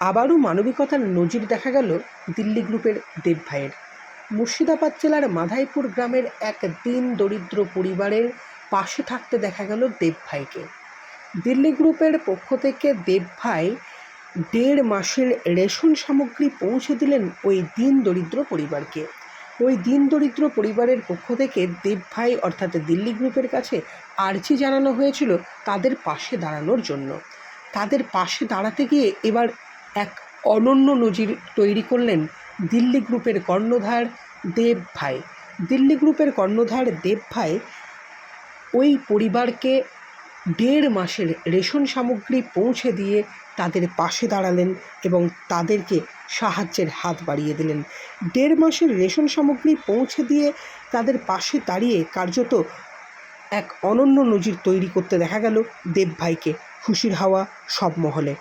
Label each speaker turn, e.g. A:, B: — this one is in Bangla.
A: আবারও মানবিকতার নজির দেখা গেল দিল্লি গ্রুপের দেব ভাইয়ের। মুর্শিদাবাদ জেলার মাধাইপুর গ্রামের এক দিন দরিদ্র পরিবারের পাশে থাকতে দেখা গেল দেব ভাইকে। দিল্লি গ্রুপের পক্ষ থেকে দেব ভাই দেড় মাসের রেশন সামগ্রী পৌঁছে দিলেন ওই দিন দরিদ্র পরিবারকে। ওই দিন দরিদ্র পরিবারের পক্ষ থেকে দেব ভাই অর্থাৎ দিল্লি গ্রুপের কাছে আর্জি জানানো হয়েছিল তাদের পাশে দাঁড়ানোর জন্য। তাদের পাশে দাঁড়াতে গিয়ে এবার এক অনন্য নজির তৈরি করলেন দিল্লি গ্রুপের কর্ণধার দেব ভাই। দিল্লি গ্রুপের কর্ণধার দেব ভাই ওই পরিবারকে দেড় মাসের রেশন সামগ্রী পৌঁছে দিয়ে তাদের পাশে দাঁড়ালেন এবং তাদেরকে সাহায্যের হাত বাড়িয়ে দিলেন। দেড় মাসের রেশন সামগ্রী পৌঁছে দিয়ে তাদের পাশে দাঁড়িয়ে কার্যত এক অনন্য নজির তৈরি করতে দেখা গেল দেব ভাইকে। খুশির হাওয়া সব মহলে।